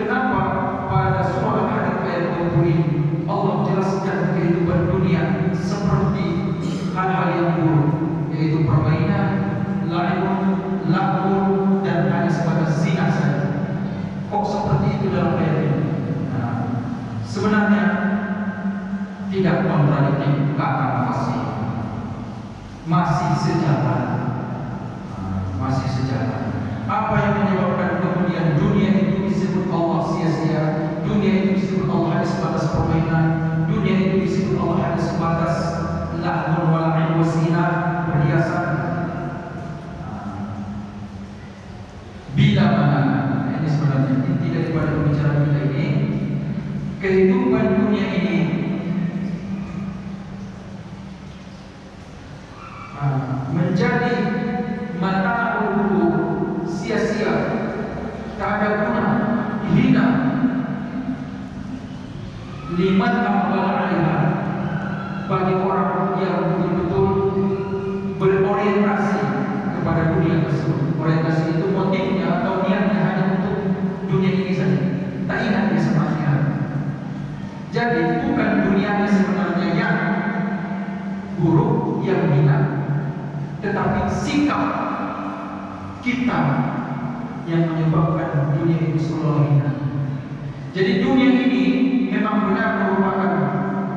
Kenapa pada surah Al-Hadid ayat 20 ini Allah jelaskan kehidupan dunia seperti hal-hal yang buruk yaitu permainan, lain, lagu dan hanya sebatas zina saja. Kok seperti itu dalam ayat ini? Nah, sebenarnya tidak kontradiktif kata fasih masih sejalan Nah, masih sejalan apa yang menyebabkan kemudian dunia itu disebut Allah sia-sia. Dunia itu disebut Allah hanya sebatas permainan. Dunia itu disebut Allah hanya sebatas lahun wala'in wasina perhiasan. Nah, bila mana? Ini sebenarnya inti daripada pembicaraan kita ini. Kehidupan dunia ini. Ah, menjadi mata sia-sia. Tak ada guna hina liman amal alaiha. Bagi orang yang betul-betul berorientasi kepada dunia tersebut. Orientasi itu motifnya atau niatnya hanya untuk dunia ini saja. Tak ingat dia sama jadi bukan dunia sebenarnya yang buruk yang hina tetapi sikap kita yang menyebabkan dunia ini seolah hina. Jadi dunia ini memang benar merupakan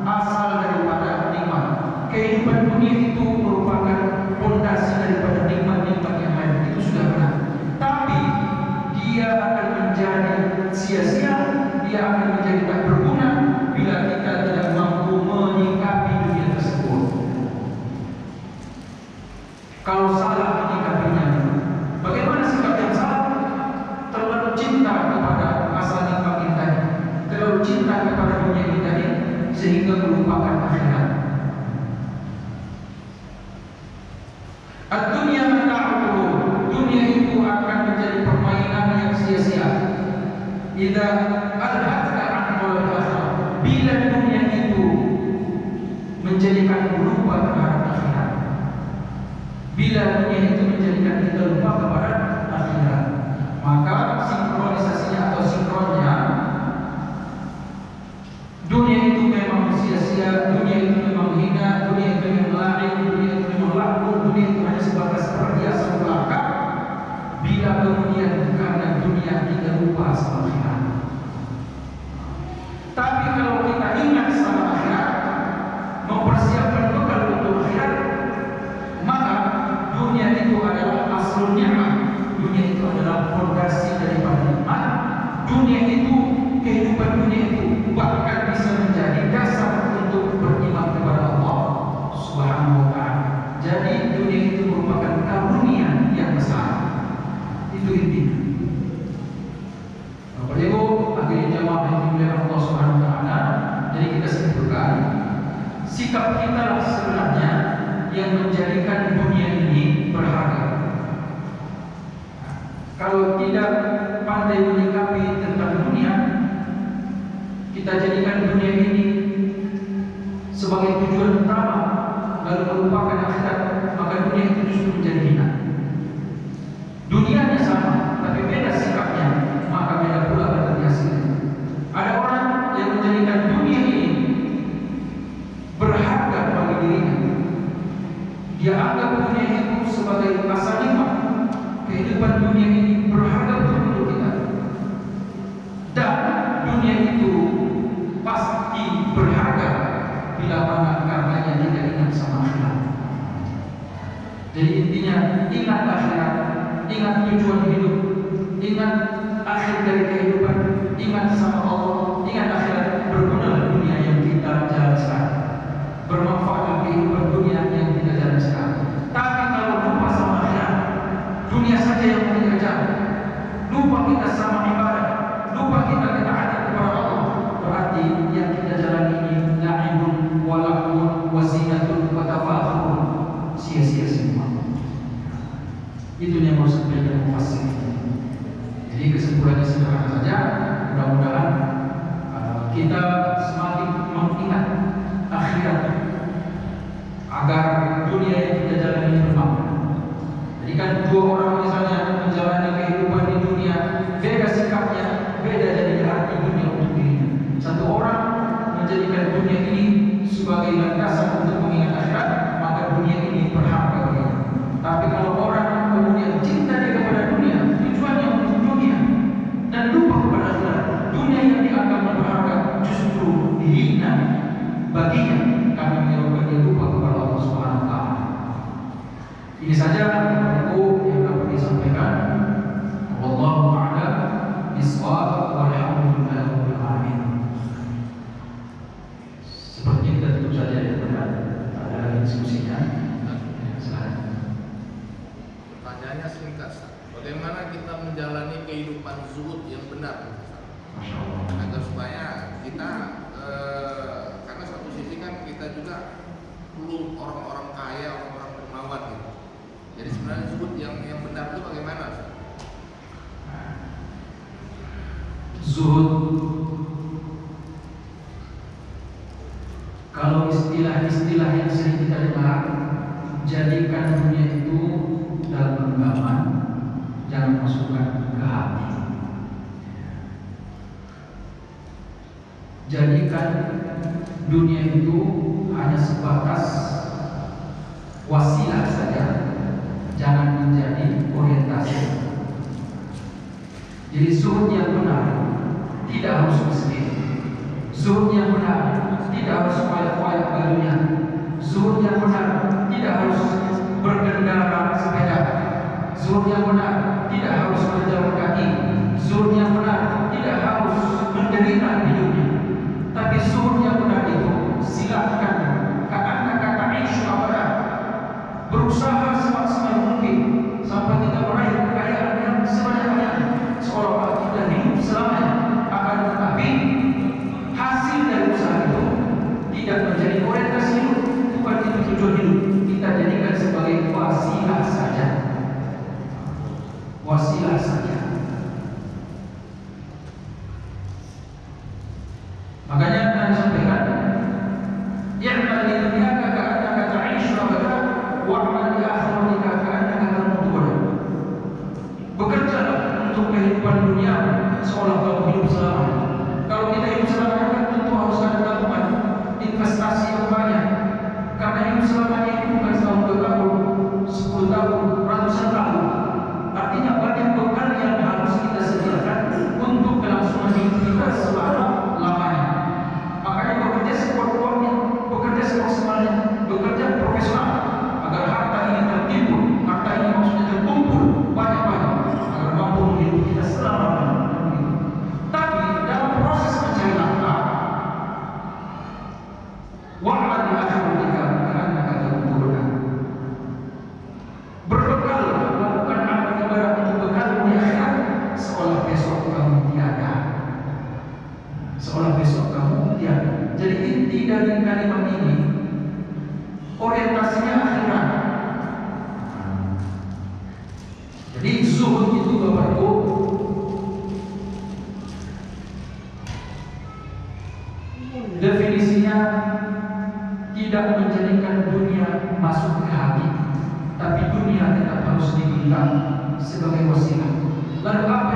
asal daripada nikmat. Kehidupan dunia itu merupakan fondasi daripada nikmat-nikmat yang lain. Itu sudah benar. Tapi dia akan menjadi sia-sia, dia akan menjadi tak berguna bila kita tidak mampu menyikapi dunia tersebut. Kalau salah cinta kepada dunia ini tadi, sehingga melupakan akhirat. Dunia mata'ul Dunia itu akan menjadi permainan yang sia-sia. Idza alhatka an. Bila dunia itu menjadikan lupa terhadap akhirat. Bila dunia itu menjadikan kita lupa kepada akhirat, maka sinkronisasinya atau sinkronnya dunia itu memang sia-sia, dunia itu memang hina, dunia itu memang lain, dunia itu memang laku, dunia itu hanya sebatas perhiasan belaka. Kemudian karena dunia kita lupa sama akhirat. Tapi kalau kita ingat sama akhirat, mempersiapkan bekal untuk akhirat, maka dunia itu adalah nikmat. Dunia itu adalah fondasi daripada sikap kita sebenarnya yang menjadikan dunia ini berharga. Kalau tidak pandai menyikapi tentang dunia, kita jadikan dunia ini sebagai tujuan utama, lalu melupakan akhirat, maka dunia itu justru menjadi hina. Dunianya sama, tapi beda sikapnya, maka beda pula nanti hasilnya. Ada orang yang menjadikan dunia ini berharga bagi dirinya. Dia anggap dunia itu sebagai nikmat. Kehidupan dunia ini berharga untuk kita. Dan dunia itu pasti berharga bila mana karenanya tidak ingat sama akhirat. Jadi intinya ingat akhirat, ingat tujuan hidup, ingat akhir dari kehidupan, ingat sama Allah, ingat akhirat berguna dunia yang kita jalan sekarang bermanfaat kehidupan dunia yang kita jalan sekarang. Tapi kalau lupa sama akhirat, dunia saja yang mau dikejar. Lupa kita sama ibadah, lupa kita ketaatan kepada Allah. Berarti yang kita jalan ini la'ibun walakun wazinatun wa tafakhurun. Sia-sia semua. Itu yang mau sampaikan mufassir. Jadi kesimpulannya sederhana saja. Mudah-mudahan uh, kita semakin mengingat akhirat agar dunia yang kita jalani ini bermakna. Jadi kan dua orang misalnya menjalani kehidupan di dunia beda sikapnya, beda jadinya sebagai landasan untuk mengingat akhirat, maka dunia ini berharga baginya. Tapi kalau orang kemudian cinta dia kepada dunia, tujuannya untuk dunia dan lupa kepada akhirat, dunia yang dianggap berharga justru hina baginya karena menyebabkan dia lupa kepada Allah Subhanahu wa taala. Ini saja aku yang dapat disampaikan. Wallahu a'lam bishawab walhamdulillahi rabbil alamin. Sepertinya kita tutup saja ya pada ada diskusinya. Ya, silakan. Pertanyaannya singkat. Bagaimana kita menjalani kehidupan zuhud yang benar. Agar supaya kita, eh, karena satu sisi kan kita juga perlu orang-orang kaya, orang-orang dermawan gitu. Jadi sebenarnya zuhud yang yang benar itu bagaimana? Zuhud Kalau istilah-istilah yang sering kita dengar Jadikan dunia itu dalam genggaman Jangan masukkan ke hati Jadikan dunia itu hanya sebatas wasilah saja Jangan menjadi orientasi Jadi zuhud yang benar tidak harus miskin. Zuhud yang benar tidak harus koyak-koyak bajunya. Zuhud yang benar tidak harus berkendara sepeda. Zuhud yang benar tidak harus berjalan kaki. Zuhud yang benar tidak harus menderita hidupnya. Tapi yang benar itu silakan. Kata kata Aisyah abada berusaha semaksimal mungkin sampai kita meraih kekayaan yang sebanyak-banyaknya seolah-olah kita hidup selamanya akan tetapi hasil dari usaha itu tidak menjadi orientasi hidup. Bukan itu tujuan hidup. Kita jadikan sebagai wasilah saja. Wasilah saja zuhud itu Bapak Ibu definisinya tidak menjadikan dunia masuk ke hati, tapi dunia tetap harus digunakan sebagai wasilah. Lalu apa